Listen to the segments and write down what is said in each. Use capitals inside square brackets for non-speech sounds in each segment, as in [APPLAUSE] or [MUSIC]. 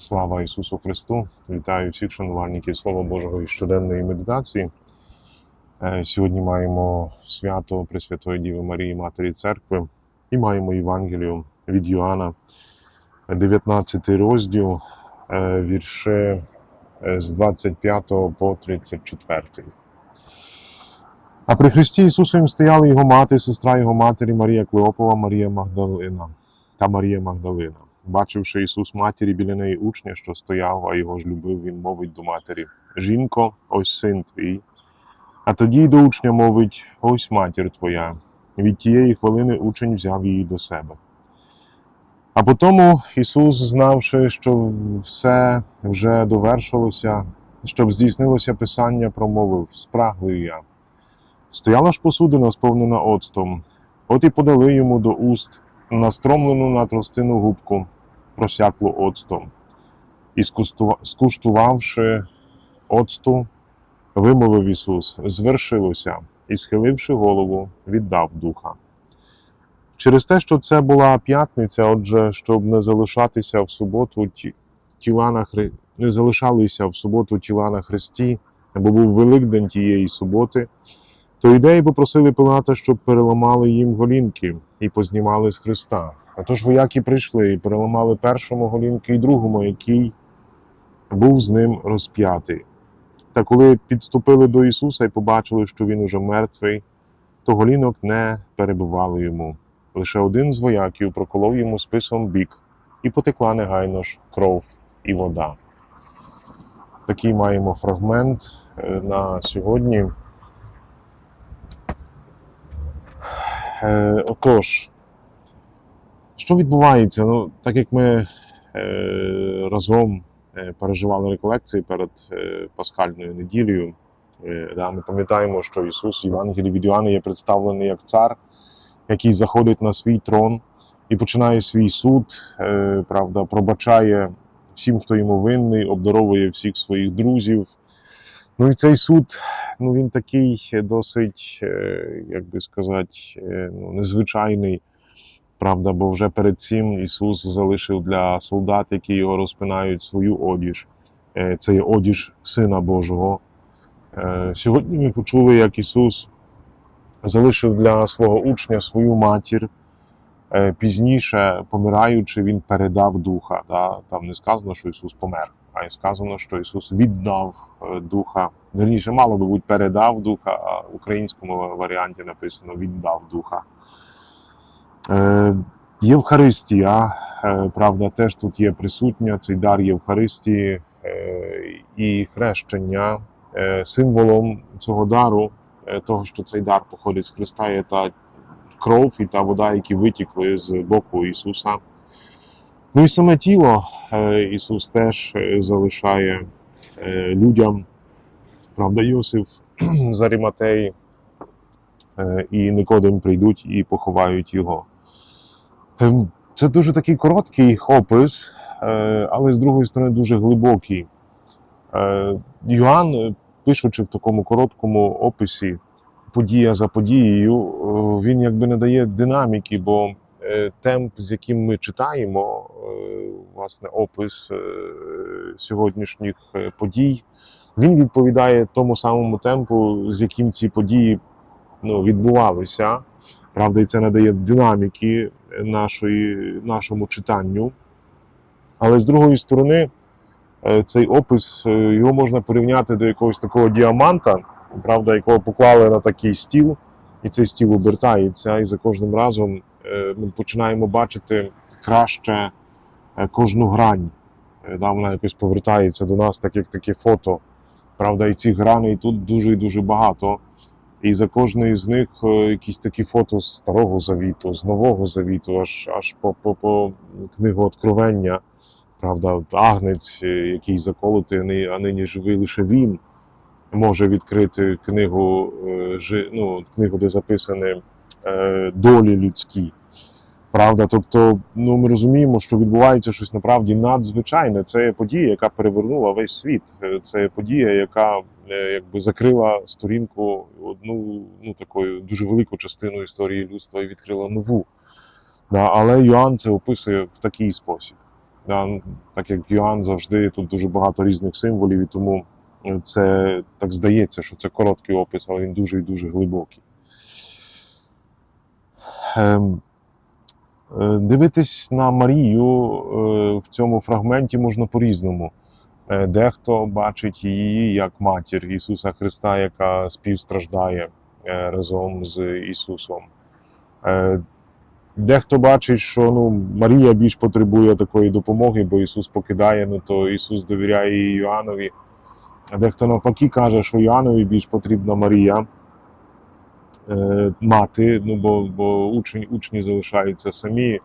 Слава Ісусу Христу! Вітаю всіх шанувальників Слова Божого і щоденної медитації. Е, Сьогодні маємо свято Пресвятої Діви Марії Матері Церкви і маємо Євангелію від Йоанна, 19 розділ, е, вірші е, з 25 по 34. А при Христі Ісусовім стояли його мати, сестра його матері Марія Клеопова, Марія Магдалина та Марія Магдалина. Бачивши Ісус матері біля неї учня, що стояв, а його ж любив, він мовить до матері: Жінко, ось син твій. А тоді й до учня мовить: Ось матір твоя. Від тієї хвилини учень взяв її до себе. А потому Ісус, знавши, що все вже довершилося, щоб здійснилося Писання, промовив: Спраглий я. Стояла ж посудина, сповнена оцтом, от і подали йому до уст настромлену на тростину губку, просяклу оцтом. І скуштува- скуштувавши оцту, вимовив Ісус, звершилося, і, схиливши голову, віддав духа. Через те, що це була п'ятниця, отже, щоб не залишатися в суботу тіла на Хри... не залишалися в суботу тіла на Христі, бо був Великдень тієї суботи, то ідеї попросили Пилата, щоб переламали їм голінки і познімали з Христа. А тож вояки прийшли і переламали першому голінки і другому, який був з ним розп'ятий. Та коли підступили до Ісуса і побачили, що Він уже мертвий, то голінок не перебивали йому. Лише один з вояків проколов йому списом бік, і потекла негайно ж кров і вода. Такий маємо фрагмент е, на сьогодні. Е, отож, що відбувається? Ну, так як ми е, разом е, переживали реколекції перед е, пасхальною неділею, е, да, ми пам'ятаємо, що Ісус в Євангелії від Іоанна є представлений як цар, який заходить на свій трон і починає свій суд, е, правда, пробачає всім, хто йому винний, обдаровує всіх своїх друзів. Ну і цей суд, ну він такий досить, е, як би сказати, ну, незвичайний. Правда, бо вже перед цим Ісус залишив для солдат, які його розпинають свою одіж. Е, Це є одіж Сина Божого. Е, Сьогодні ми почули, як Ісус залишив для свого учня свою матір. Е, Пізніше, помираючи, Він передав духа. Там не сказано, що Ісус помер, а сказано, що Ісус віддав духа. Верніше, мало би бути передав духа, а в українському варіанті написано віддав духа. Е, Євхаристія, е, правда, теж тут є присутня, цей дар Євхаристії е, і хрещення. Символом цього дару, того, що цей дар походить з Христа, є та кров і та вода, які витікли з боку Ісуса. Ну і саме тіло Ісус теж залишає людям. Правда, Йосиф [CLEARS THROAT] з Аріматеї е, і Никодим прийдуть і поховають його. Ем, Це дуже такий короткий опис, е, але з другої сторони дуже глибокий. Е, Йоанн, е, пишучи в такому короткому описі, подія за подією, е, він якби не дає динаміки, бо е, темп, з яким ми читаємо, е, власне, опис е, сьогоднішніх е, подій, він відповідає тому самому темпу, з яким ці події ну, відбувалися. Правда, і це надає динаміки нашої, нашому читанню. Але з другої сторони, е, цей опис е, його можна порівняти до якогось такого діаманта, правда, якого поклали на такий стіл, і цей стіл обертається, і за кожним разом е, ми починаємо бачити краще кожну грань. Да, вона якось повертається до нас, так як таке фото. Правда, і цих граней тут дуже і дуже багато. І за кожною з них е, якісь такі фото з Старого Завіту, з Нового Завіту, аж аж по, по, по книгу Откровення. Правда, Агнець, е, який заколотий, а нині- живий лише він може відкрити книгу, е, ну, книгу, де записані долі людські. Правда, тобто, ну ми розуміємо, що відбувається щось направді надзвичайне. Це подія, яка перевернула весь світ. Це подія, яка якби закрила сторінку одну ну такою дуже велику частину історії людства і відкрила нову. Да, але Йоанн це описує в такий спосіб. Да, так як Йоанн завжди, тут дуже багато різних символів, і тому це так здається, що це короткий опис, але він дуже і дуже глибокий. Ем, е, Дивитись на Марію е, в цьому фрагменті можна по-різному. Е, Дехто бачить її як матір Ісуса Христа, яка співстраждає е, разом з Ісусом. Е, Дехто бачить, що ну, Марія більш потребує такої допомоги, бо Ісус покидає, ну то Ісус довіряє її Йоаннові. Дехто навпаки каже, що Йоаннові більш потрібна Марія мати, ну бо, бо учні, учні залишаються самі.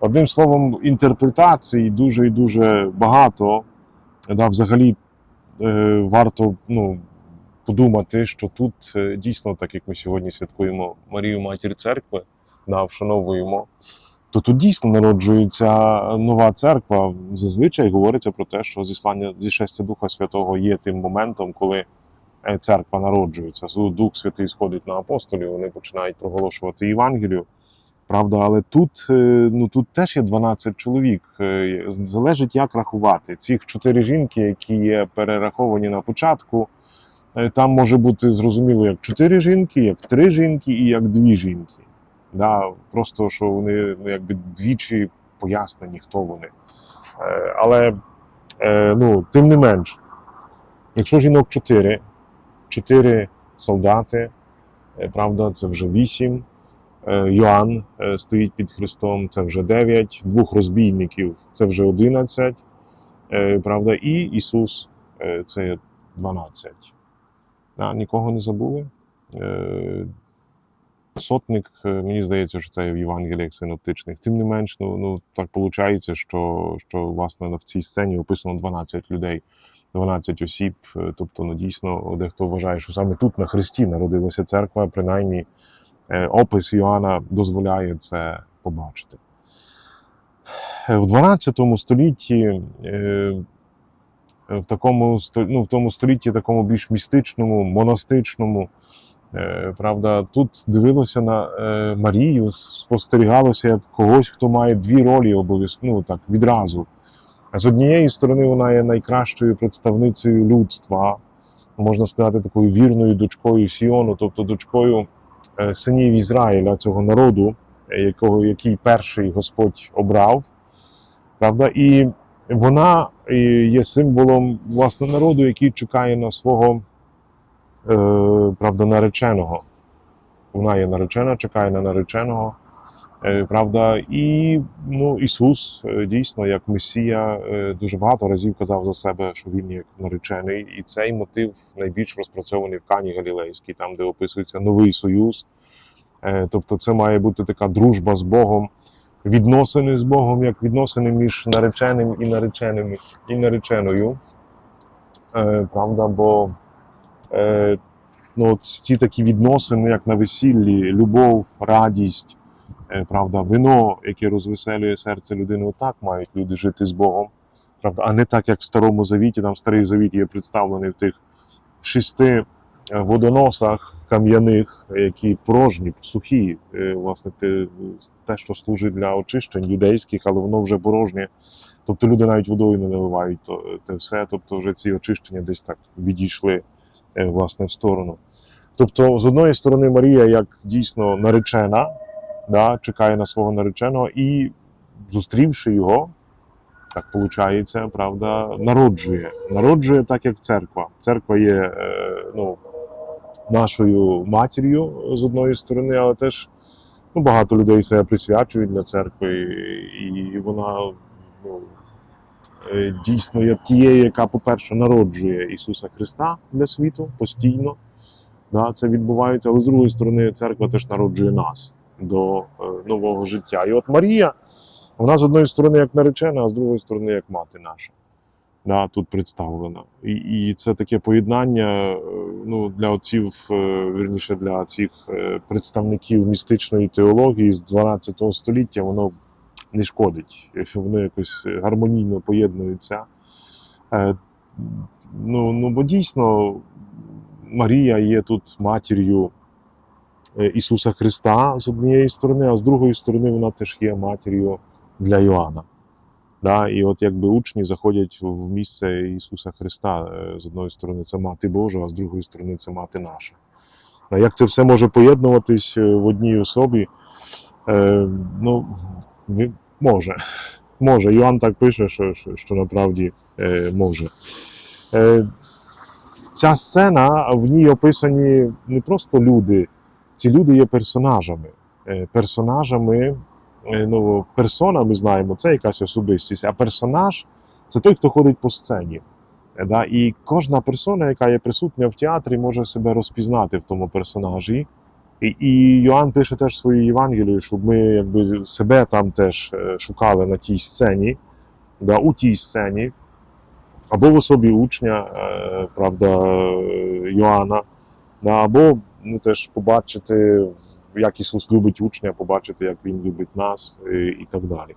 Одним словом, інтерпретацій дуже і дуже багато. Да, взагалі е, варто ну, подумати, що тут е, дійсно, так як ми сьогодні святкуємо Марію Матір Церкви, да, вшановуємо, то тут дійсно народжується нова церква. Зазвичай говориться про те, що зіслання зішестя Духа Святого є тим моментом, коли е, церква народжується. Дух Святий сходить на апостолів, вони починають проголошувати Євангелію. Правда, але тут, е, ну, тут теж є 12 чоловік. Е, Залежить, як рахувати. Цих чотири жінки, які є перераховані на початку, е, там може бути зрозуміло як чотири жінки, як три жінки і як дві жінки. Да, просто що вони ну, якби двічі пояснені, хто вони. Але ну, тим не менш, якщо жінок чотири, чотири солдати, правда, це вже вісім. Е, Йоанн е, стоїть під Христом, це вже 9, двох розбійників це вже 11, е, правда, і Ісус це 12. Да, нікого не забули. Сотник, мені здається, що це в Євангеліях синоптичних. Тим не менш, ну, ну так виходить, що, що власне в цій сцені описано 12 людей, 12 осіб. Тобто, ну дійсно, дехто вважає, що саме тут на Христі народилася церква, принаймні опис Йоанна дозволяє це побачити. Е, В 12 столітті, е, в такому ну, в тому столітті, такому більш містичному, монастичному, е, правда, тут дивилося на е, Марію, спостерігалося як когось, хто має дві ролі обов'язково ну, так, відразу. З однієї сторони, вона є найкращою представницею людства, можна сказати, такою вірною дочкою Сіону, тобто дочкою е, синів Ізраїля, цього народу, е, якого, який перший Господь обрав. Правда? І вона е, є символом власне народу, який чекає на свого е, правда, нареченого. Вона є наречена, чекає на нареченого. Е, Правда, і ну, Ісус е, дійсно, як Месія, е, дуже багато разів казав за себе, що він як наречений, і цей мотив найбільш розпрацьований в Кані Галілейській, там, де описується новий союз. Тобто, це має бути така дружба з Богом, відносини з Богом, як відносини між нареченим і нареченими і нареченою. Правда, бо ну, ці такі відносини, як на весіллі, любов, радість, правда, вино, яке розвеселює серце людини, отак мають люди жити з Богом. Правда, а не так, як в Старому Завіті, там Старий Завіт є представлений в тих шести е, водоносах кам'яних, які порожні, сухі, е, власне, те, що служить для очищень юдейських, але воно вже порожнє. Тобто люди навіть водою не наливають те все, тобто вже ці очищення десь так відійшли е, власне в сторону. Тобто, з одної сторони, Марія, як дійсно наречена, да, чекає на свого нареченого, і зустрівши його, так виходить, правда, народжує. Народжує так, як церква. Церква є е, ну, нашою матір'ю з одної сторони, але теж ну, багато людей себе присвячують для церкви, і, вона ну, е, дійсно є тією, яка, по-перше, народжує Ісуса Христа для світу постійно. Да, це відбувається, але з другої сторони, церква теж народжує нас до е, нового життя. І от Марія, вона з одної сторони як наречена, а з другої сторони як мати наша. Да, тут представлена. І, і це таке поєднання е, ну, для отців, е, вірніше для цих представників містичної теології з 12 століття, воно не шкодить. Воно якось гармонійно поєднується. Ну, ну бо дійсно Марія є тут матір'ю Ісуса Христа з однієї сторони, а з другої сторони вона теж є матір'ю для Йоанна. Да? І от якби учні заходять в місце Ісуса Христа. Е, З одної сторони, це мати Божа, а з другої сторони, це мати наша. А як це все може поєднуватись е, в одній особі? Е, ну, може. Може. Йоанн так пише, що, що, що направді е, може. Е, ця сцена, в ній описані не просто люди, ці люди є персонажами. Е, персонажами, е, ну, персона, ми знаємо, це якась особистість, а персонаж це той, хто ходить по сцені. Е, Да? І кожна персона, яка є присутня в театрі, може себе розпізнати в тому персонажі. І, і Йоанн пише теж в своїй Євангелії, щоб ми якби себе там теж шукали на тій сцені, да, у тій сцені, або в особі учня, правда, Йоанна, да, або ну, теж побачити, як Ісус любить учня, побачити, як Він любить нас і, і так далі.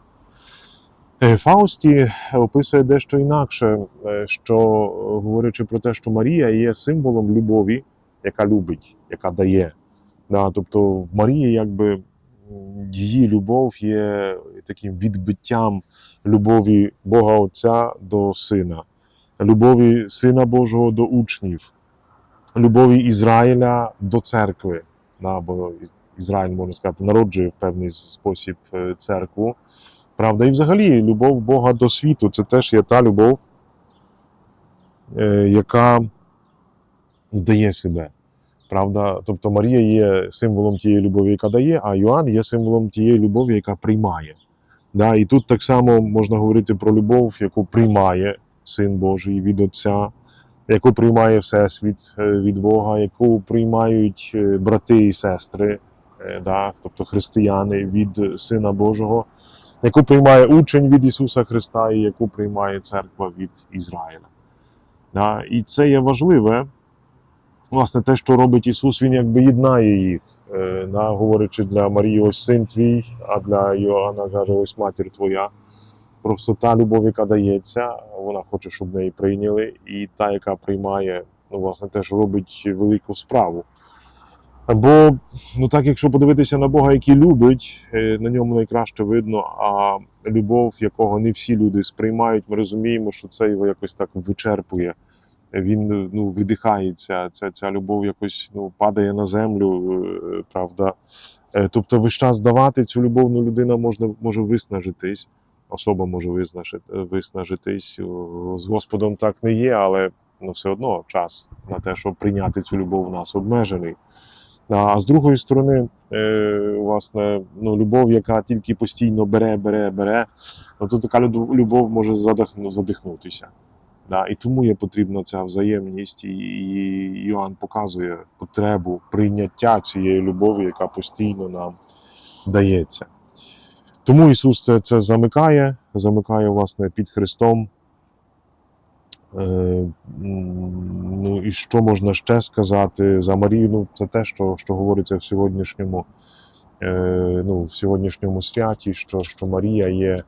Е, Фаусті описує дещо інакше, е, що е, говорячи про те, що Марія є символом любові, яка любить, яка дає. Да, тобто в Марії якби її любов є таким відбиттям любові Бога Отця до Сина, любові Сина Божого до учнів, любові Ізраїля до церкви. Да, бо Ізраїль, можна сказати, народжує в певний спосіб е, церкву. Правда, і взагалі любов Бога до світу це теж є та любов, е, яка дає себе. Правда, тобто Марія є символом тієї любові, яка дає, а Йоанн є символом тієї любові, яка приймає. Да, і тут так само можна говорити про любов, яку приймає Син Божий від Отця, яку приймає Всесвіт е, від Бога, яку приймають е, брати і сестри, е, да, тобто християни від Сина Божого, яку приймає учень від Ісуса Христа і яку приймає церква від Ізраїля. Да, і це є важливе. Власне, те, що робить Ісус, Він якби єднає їх, да, говорячи для Марії, ось син твій, а для Йоанна каже, ось матір твоя. Просто та любов, яка дається, вона хоче, щоб неї прийняли, і та, яка приймає, ну, власне, теж робить велику справу. Бо, ну так, якщо подивитися на Бога, який любить, е, на ньому найкраще видно, а любов, якого не всі люди сприймають, ми розуміємо, що це його якось так вичерпує. Він ну, видихається, ця, ця любов якось ну, падає на землю, е, правда. Е, Тобто, весь час давати цю любов, ну, людина можна, може виснажитись, особа може виснажити, виснажитись. З Господом так не є, але ну, все одно час на те, щоб прийняти цю любов в нас обмежений. А з другої сторони, е, власне, ну, любов, яка тільки постійно бере, бере, бере, ну, то така любов може задих- задихнутися. Да, і тому є потрібна ця взаємність, і Йоанн показує потребу прийняття цієї любові, яка постійно нам дається. Тому Ісус це, це замикає, замикає власне під Христом. Е, ну і що можна ще сказати за Марію? Ну, це те, що, що говориться в сьогоднішньому, е, ну, в сьогоднішньому святі, що, що Марія є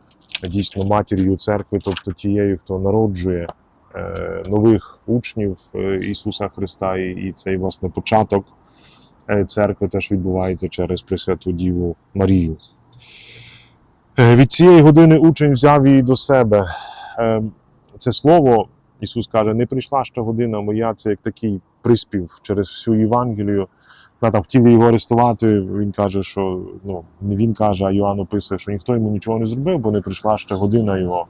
дійсно матір'ю церкви, тобто тією, хто народжує е, нових учнів е, Ісуса Христа, і, і цей власне початок е, церкви теж відбувається через Пресвяту Діву Марію. Е, Від цієї години учень взяв її до себе. Е, Це слово, Ісус каже, не прийшла ще година моя, це як такий приспів через всю Євангелію. Там хотіли його арестувати. Він каже, що ну, не він каже, а Йоанн описує, що ніхто йому нічого не зробив, бо не прийшла ще година його.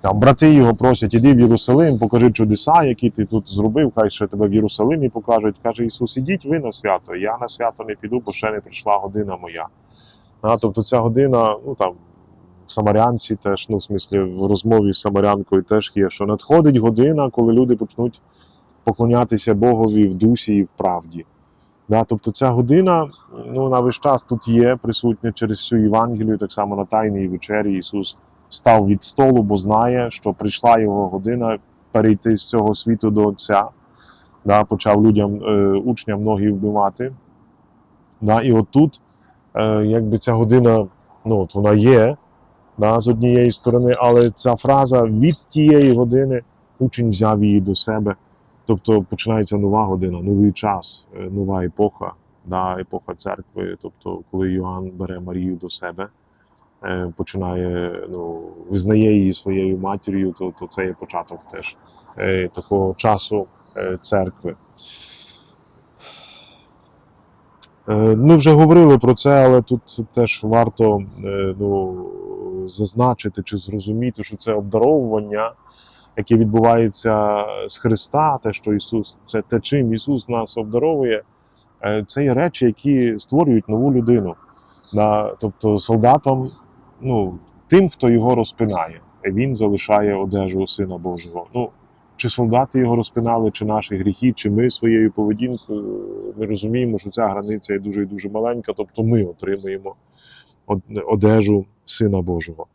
Там брати його просять, іди в Єрусалим, покажи чудеса, які ти тут зробив, хай ще тебе в Єрусалимі покажуть. Каже Ісус, ідіть ви на свято. Я на свято не піду, бо ще не прийшла година моя. А, тобто ця година, ну там в Самарянці теж, ну в смислі, в розмові з Самарянкою теж є, що надходить година, коли люди почнуть поклонятися Богові в дусі і в правді. Да, тобто ця година, ну вона весь час тут є, присутня через всю Євангелію, так само на Тайній вечері Ісус встав від столу, бо знає, що прийшла його година перейти з цього світу до Отця. Да, почав людям, е, учням ноги вбивати. Да, і от тут, е, якби ця година, ну от вона є, да, з однієї сторони, але ця фраза від тієї години учень взяв її до себе. Тобто починається нова година, новий час, е, нова епоха, да, епоха церкви. Тобто, коли Йоанн бере Марію до себе, е, починає, ну, визнає її своєю матір'ю, то, то це є початок теж е, такого часу е, церкви. Е, Ми вже говорили про це, але тут теж варто е, ну, зазначити чи зрозуміти, що це обдаровування, яке відбувається з Христа, те, що Ісус, це те, чим Ісус нас обдаровує, е, це є речі, які створюють нову людину. Тобто солдатам, ну, тим, хто його розпинає, він залишає одежу Сина Божого. Ну, чи солдати його розпинали, чи наші гріхи, чи ми своєю поведінкою, ми розуміємо, що ця границя є дуже і дуже маленька, тобто ми отримуємо одежу Сина Божого.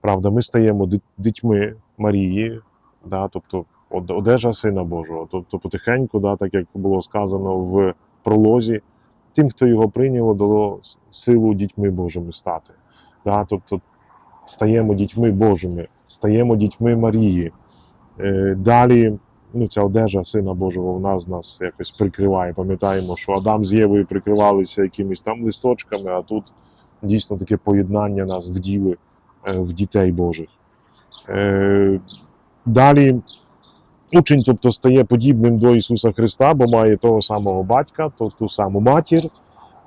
Правда, ми стаємо дітьми Марії, да, тобто одежа Сина Божого. Тобто потихеньку, да, так як було сказано в пролозі, тим, хто його прийняло, дало силу дітьми Божими стати. Да, тобто стаємо дітьми Божими, стаємо дітьми Марії. Е, Далі ну, ця одежа Сина Божого в нас нас якось прикриває. Пам'ятаємо, що Адам з Євою прикривалися якимись там листочками, а тут дійсно таке поєднання нас вділи е, в дітей Божих. Е, Далі учень, тобто, стає подібним до Ісуса Христа, бо має того самого батька, то, ту саму матір.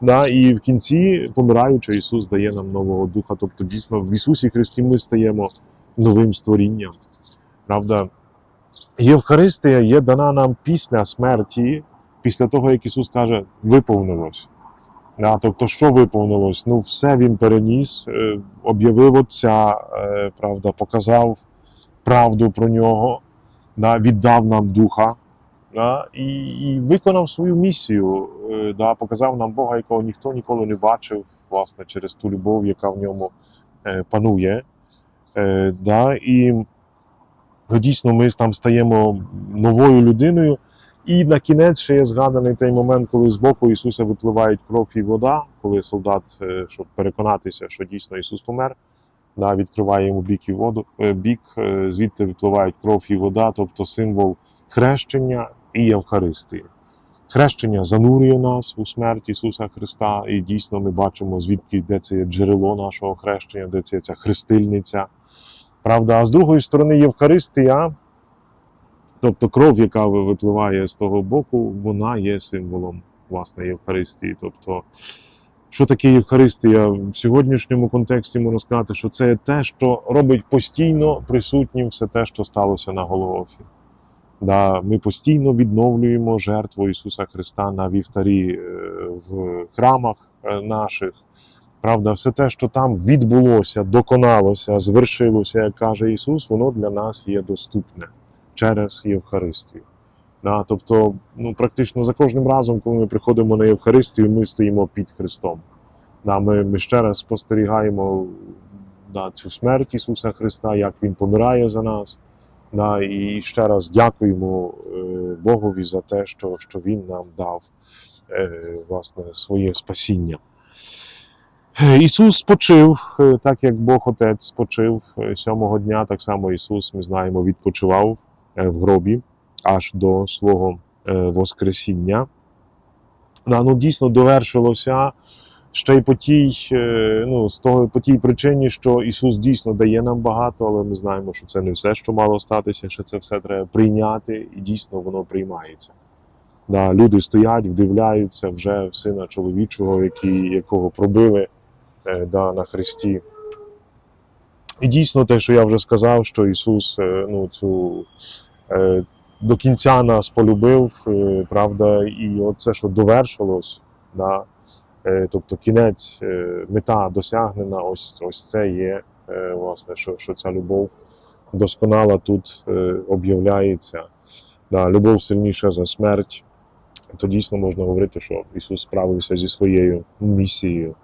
Да, і в кінці, помираючи, Ісус дає нам нового духа. Тобто, дійсно, в Ісусі Христі ми стаємо новим створінням. Правда, Євхаристія є дана нам після смерті, після того, як Ісус каже, виповнилось. Да, тобто, що виповнилось? Ну, все Він переніс, е, об'явив Отця, е, правда, показав правду про нього, да, віддав нам духа да, і, і виконав свою місію, е, да, показав нам Бога, якого ніхто ніколи не бачив, власне, через ту любов, яка в ньому панує. Да, і ну, дійсно ми там стаємо новою людиною. І на кінець ще є згаданий той момент, коли з боку Ісуса випливають кров і вода, коли солдат, е, щоб переконатися, що дійсно Ісус помер, да, відкриває йому бік і воду, е, бік, е, звідти випливають кров і вода, тобто символ хрещення і Євхаристії. Хрещення занурює нас у смерть Ісуса Христа, і дійсно ми бачимо, звідки де це джерело нашого хрещення, де це ця хрестильниця. Правда, а з другої сторони, Євхаристія, тобто кров, яка випливає з того боку, вона є символом власне Євхаристії. Тобто, що таке Євхаристія в сьогоднішньому контексті можна сказати, що це те, що робить постійно присутнім все те, що сталося на Голгофі. Да, ми постійно відновлюємо жертву Ісуса Христа на вівтарі е, в храмах е, наших. Правда, все те, що там відбулося, доконалося, звершилося, як каже Ісус, воно для нас є доступне через Євхаристію. Да, тобто, ну, практично за кожним разом, коли ми приходимо на Євхаристію, ми стоїмо під Христом. Да, ми, ми ще раз спостерігаємо да, цю смерть Ісуса Христа, як Він помирає за нас. Да, і ще раз дякуємо е, Богові за те, що, що Він нам дав е, власне, своє спасіння. Е, Ісус спочив, е, так як Бог Отець спочив е, сьомого дня, так само Ісус, ми знаємо, відпочивав в гробі аж до свого Воскресіння. Ну, дійсно довершилося ще й по тій, ну, з того, по тій причині, що Ісус дійсно дає нам багато, але ми знаємо, що це не все, що мало статися, що це все треба прийняти, і дійсно воно приймається. Да, люди стоять, вдивляються вже в сина чоловічого, який, якого пробили да, на Христі. І дійсно те, що я вже сказав, що Ісус е, ну, цю, е, до кінця нас полюбив, е, правда, і оце, що довершилось, да, е, тобто кінець, е, мета досягнена, ось, ось це є, е, власне, що, що ця любов досконала тут е, об'являється. Да, любов сильніша за смерть. То дійсно можна говорити, що Ісус справився зі своєю місією.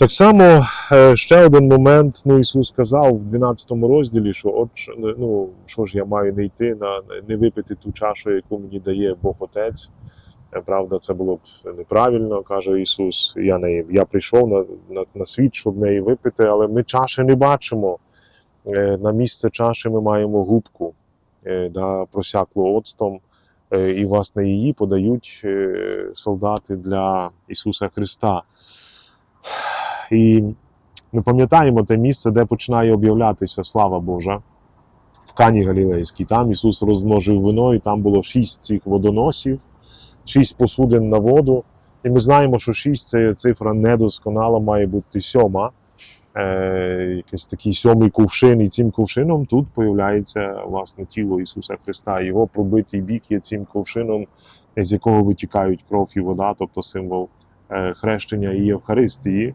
Так само е, ще один момент. Ну, Ісус сказав в 12 розділі, що от ну, що ж я маю не йти на не випити ту чашу, яку мені дає Бог Отець. Е, Правда, це було б неправильно, каже Ісус. Я не я прийшов на, на, на світ, щоб неї випити, але ми чаші не бачимо. Е, На місце чаші ми маємо губку, да, просяклу оцтом. І, власне, її подають солдати для Ісуса Христа. І Ми пам'ятаємо те місце, де починає об'являтися слава Божа в Кані Галілейській. Там Ісус розмножив вино, і там було шість цих водоносів, шість посудин на воду. І ми знаємо, що шість це цифра недосконала, має бути сьома. Е, якийсь такий сьомий кувшин, і цим кувшином тут появляється власне тіло Ісуса Христа. Його пробитий бік є цим кувшином, з якого витікають кров і вода, тобто символ е, хрещення і Євхаристії.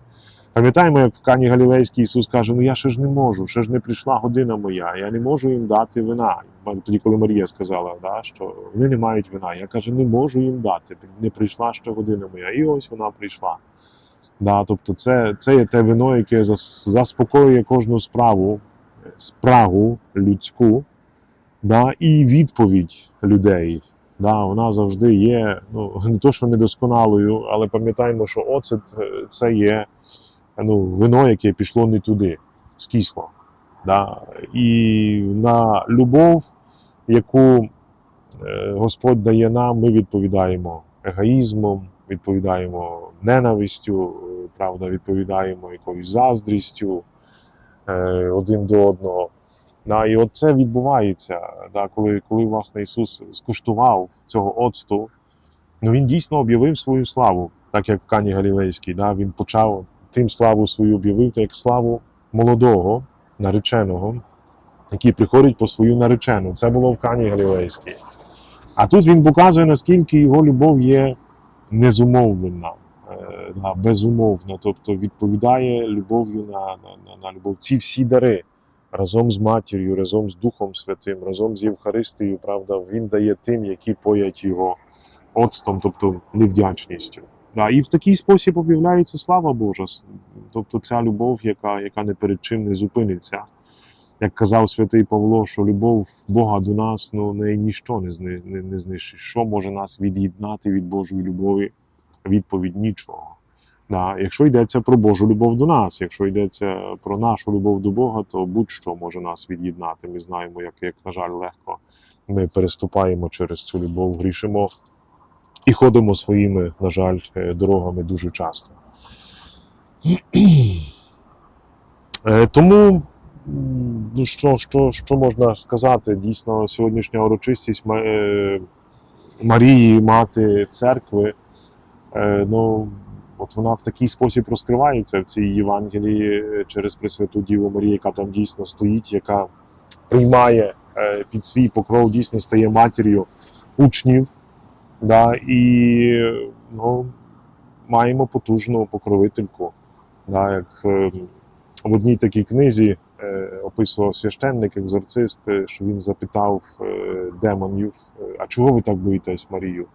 Пам'ятаємо, як в Кані Галілейській Ісус каже: Ну я ще ж не можу, ще ж не прийшла година моя, я не можу їм дати вина. Тоді, коли Марія сказала, да, що вони не мають вина, я каже, не можу їм дати, не прийшла ще година моя. І ось вона прийшла. Да, тобто, це, це є те вино, яке заспокоює кожну справу, спрагу людську, да, і відповідь людей. Да, вона завжди є, ну не то, що недосконалою, але пам'ятаємо, що оцет е, це є ну, вино, яке пішло не туди, скисло. Да? І на любов, яку е, Господь дає нам, ми відповідаємо егоїзмом, відповідаємо ненавистю, е, правда, відповідаємо якоюсь заздрістю е, один до одного. Да, і от це відбувається, да, коли, коли власне Ісус скуштував цього оцту, ну він дійсно об'явив свою славу, так як в Кані Галілейській. Да, він почав тим славу свою об'явив, як славу молодого, нареченого, який приходить по свою наречену. Це було в Кані Галілейській. А тут він показує, наскільки його любов є незумовлена, е, безумовна, тобто відповідає любов'ю на, на, на любов. Ці всі дари разом з матір'ю, разом з Духом Святим, разом з Євхаристією, правда, він дає тим, які поять його оцтом, тобто невдячністю. Да, і в такий спосіб об'являється слава Божа. Тобто ця любов, яка, яка не перед чим не зупиниться. Як казав святий Павло, що любов Бога до нас ну, неї ніщо не, зни, не, не знищить. Що може нас від'єднати від Божої любові? Відповідь нічого. Да, якщо йдеться про Божу любов до нас, якщо йдеться про нашу любов до Бога, то будь-що може нас від'єднати. Ми знаємо, як, як на жаль, легко ми переступаємо через цю любов, грішимо і ходимо своїми, на жаль, е, дорогами дуже часто. Е, Тому, ну що, що, що можна сказати? Дійсно, сьогоднішня урочистість е, Марії, мати церкви, ну, от вона в такий спосіб розкривається в цій Євангелії через Пресвяту Діву Марію, яка там дійсно стоїть, яка приймає під свій покров, дійсно стає матір'ю учнів. Да, і ну, маємо потужну покровительку. Да, як е, в одній такій книзі е, описував священник, екзорцист, е, що він запитав демонів: а чого ви так боїтесь Марію,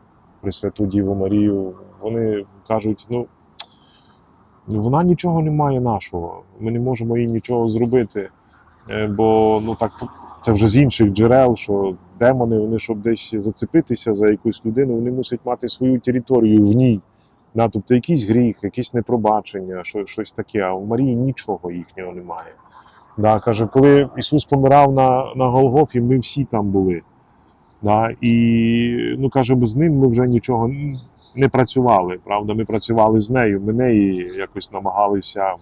Пресвяту Діву Марію? Вони кажуть, ну. Вона нічого не має нашого. Ми не можемо їй нічого зробити. Бо ну так це вже з інших джерел, що демони, вони щоб десь зацепитися за якусь людину, вони мусять мати свою територію в ній. Да, тобто якийсь гріх, якесь непробачення, що, щось таке. А у Марії нічого їхнього немає. Да, каже, коли Ісус помирав на, на Голгофі, ми всі там були. Да, і ну, каже, бо з ним ми вже нічого не працювали. Правда, ми працювали з нею. Ми неї якось намагалися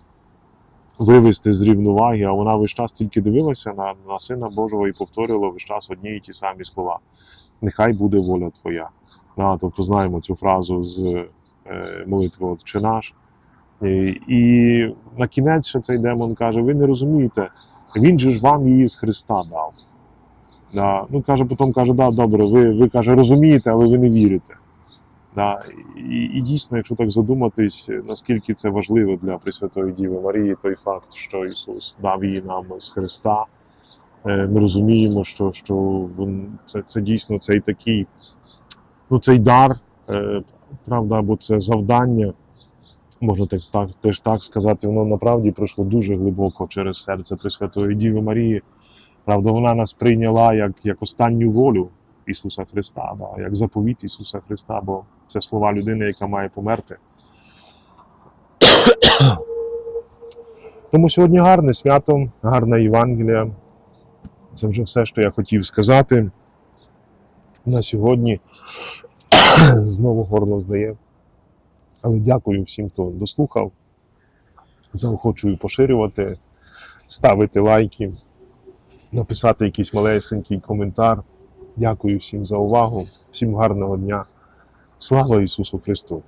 вивести з рівноваги, а вона весь час тільки дивилася на, на Сина Божого і повторювала весь час одні і ті самі слова. Нехай буде воля Твоя. Да, тобто знаємо цю фразу з е, молитви Отче наш. І, і на кінець ще цей демон каже: ви не розумієте, він же ж вам її з Христа дав. Да. Ну, каже, потім каже, да, добре, ви, ви каже, розумієте, але ви не вірите. Да. І, і дійсно, якщо так задуматись, наскільки це важливо для Пресвятої Діви Марії, той факт, що Ісус дав її нам з Христа. Е, Ми розуміємо, що, що це, це дійсно цей такий, ну, цей дар, е, правда, або це завдання, можна так, так, теж так сказати, воно направді пройшло дуже глибоко через серце Пресвятої Діви Марії. Правда, вона нас прийняла як, як останню волю Ісуса Христа, да, як заповіт Ісуса Христа, бо це слова людини, яка має померти. Тому сьогодні гарне свято, гарна Євангелія. Це вже все, що я хотів сказати. На сьогодні [CLEARS THROAT] знову горло здає. Але дякую всім, хто дослухав. Заохочую поширювати, ставити лайки, написати якийсь малесенький коментар. Дякую всім за увагу, всім гарного дня. Слава Ісусу Христу!